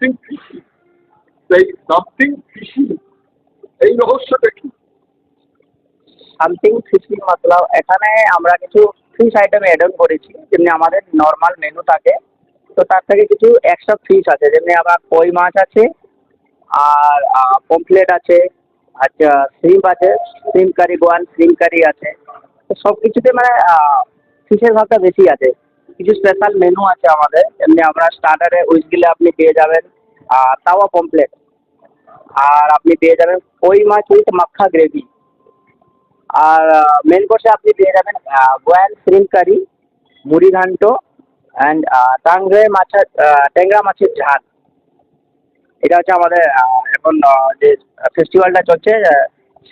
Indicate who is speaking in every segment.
Speaker 1: Something fishy সেই something fishy এই রহস্যটা কি?
Speaker 2: সামথিং ফিশি মতলব এখানে আমরা কিছু ফিশ আইটেম অ্যাড অন করেছি, যেমনি আমাদের নর্মাল মেনু থাকে, তো তার থেকে কিছু এক্সট্রা ফিশ আছে, যেমনি আবার কই মাছ আছে, আর পমফ্লেট আছে আচ্ছা শ্রিম্প আছে shrimp curry Goan shrimp curry আছে, তো সব কিছুতে মানে ফিশের ভাগটা বেশি আছে। কিছু স্পেশাল মেনু আছে আমাদের। এমনি আমরা স্টার্টারে উইচ গিলে আপনি পেয়ে যাবেন আহ, তাওয়া পমফ্লেট আর আপনি পেয়ে যাবেন কই মাছ উইথ মাখা গ্রেভি আর মেন কোর্সে আপনি পেয়ে যাবেন গোয়াল শ্রিম কারি মুড়ি ঘান্ট অ্যান্ড টাংরে মাছের ট্যাংরা মাছের ঝাল। এটা হচ্ছে আমাদের এখন যে ফেস্টিভ্যালটা চলছে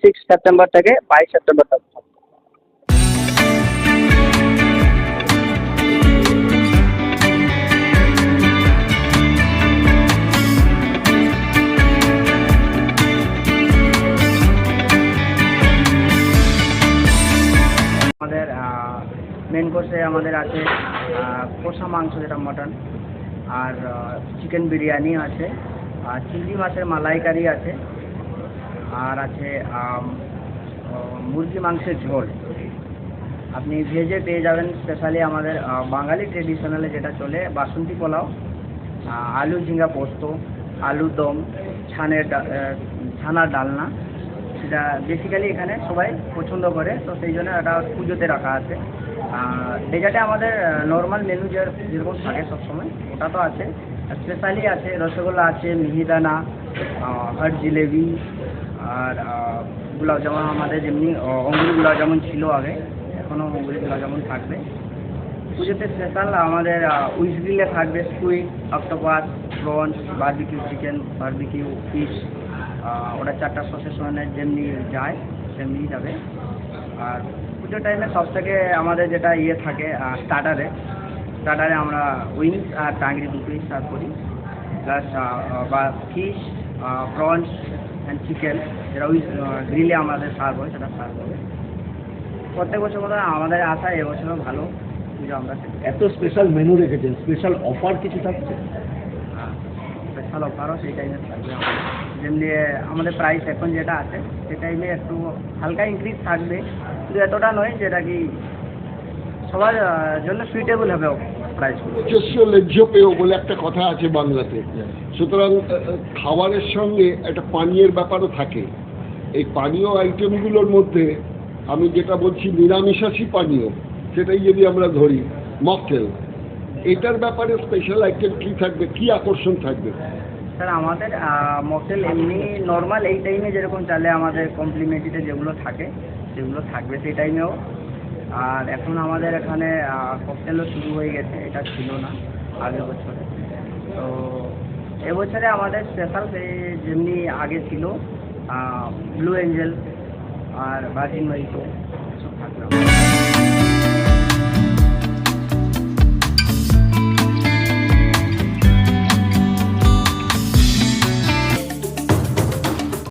Speaker 2: সিক্স সেপ্টেম্বর থেকে বাইশ সেপ্টেম্বর মেন কোর্সে আমাদের আছে কষা মাংস যেটা মটন আর চিকেন বিরিয়ানি আছে, আর চিংড়ি মাছের মালাইকারি আছে, আর আছে মুরগি মাংসের ঝোল। আপনি ভেজে পেয়ে যাবেন স্পেশালি আমাদের বাঙালি ট্রেডিশনালে যেটা চলে, বাসন্তী পোলাও আলু ঝিঙ্গা পোস্ত আলু দম, ছানের ছানার ডালনা সেটা বেসিক্যালি এখানে সবাই পছন্দ করে। তো সেই জন্য এটা পুজোতে রাখা আছে। ডেজার্টে আমাদের নর্মাল মেনু যে, যেরকম থাকে সবসময়, ওটা তো আছে। স্পেশালি আছে, রসগোল্লা আছে মিহিদানা হট জিলেবি, আর গুলাব জামুন আমাদের যেমনি অঙ্গুর গুলাব জামুন ছিল আগে এখনও অঙ্গুর গুলাব জামুন থাকবে। পুজোতে স্পেশাল আমাদের উইস গ্রিলে থাকবে sweet octopus prawns barbecue chicken barbecue fish ওটা চারটা সসের সঙ্গে যেমনি যায় সেমনি যাবে। আর পুজোর টাইমে সব থেকে আমাদের যেটা ইয়ে থাকে স্টার্টারে স্টার্টারে আমরা উইংস আর টাংরি দুটোই সার্ভ করি। প্লাস বা ফিশ প্রনস অ্যান্ড চিকেন যেটা উইথ গ্রিলে আমাদের সার্ভ হয় সেটা সার্ভ হবে। প্রত্যেক বছর মতো আমাদের আশা এবছরও ভালো পুজো আমরা
Speaker 3: এত স্পেশাল মেনু রেখেছেন স্পেশাল অফার কিছু থাকছে?
Speaker 2: স্পেশাল অফারও সেই টাইমে থাকবে আমাদের। যেমনি আমাদের প্রাইস এখন যেটা আছে সেটাই টাইমে একটু হালকা ইনক্রিজ থাকবে। কিন্তু এতটা নয় যেটা কি সবার জন্য সুইটেবল হবে
Speaker 1: নিজস্ব লেজ্জ পেয় বলে একটা কথা আছে বাংলাতে। সুতরাং খাবারের সঙ্গে একটা পানীয়ের ব্যাপারও থাকে। এই পানীয় আইটেমগুলোর মধ্যে আমি যেটা বলছি নিরামিষাশী পানীয়, সেটাই যদি আমরা ধরি, মকটেল, এটার ব্যাপারে স্পেশাল আইটেম কী থাকবে? কী আকর্ষণ থাকবে?
Speaker 2: স্যার, আমাদের মকটেল এমনি নর্মাল এই টাইমে যেরকম চলে আমাদের কমপ্লিমেন্টারিতে যেগুলো থাকে সেগুলো থাকবে সেই টাইমেও আর এখন আমাদের এখানে ককটেলও শুরু হয়ে গেছে, এটা ছিল না আগের বছরে তো এবছরে আমাদের স্পেশাল যেমনি আগে ছিল ব্লু এঞ্জেল আর ভার্জিন সব আমাদের।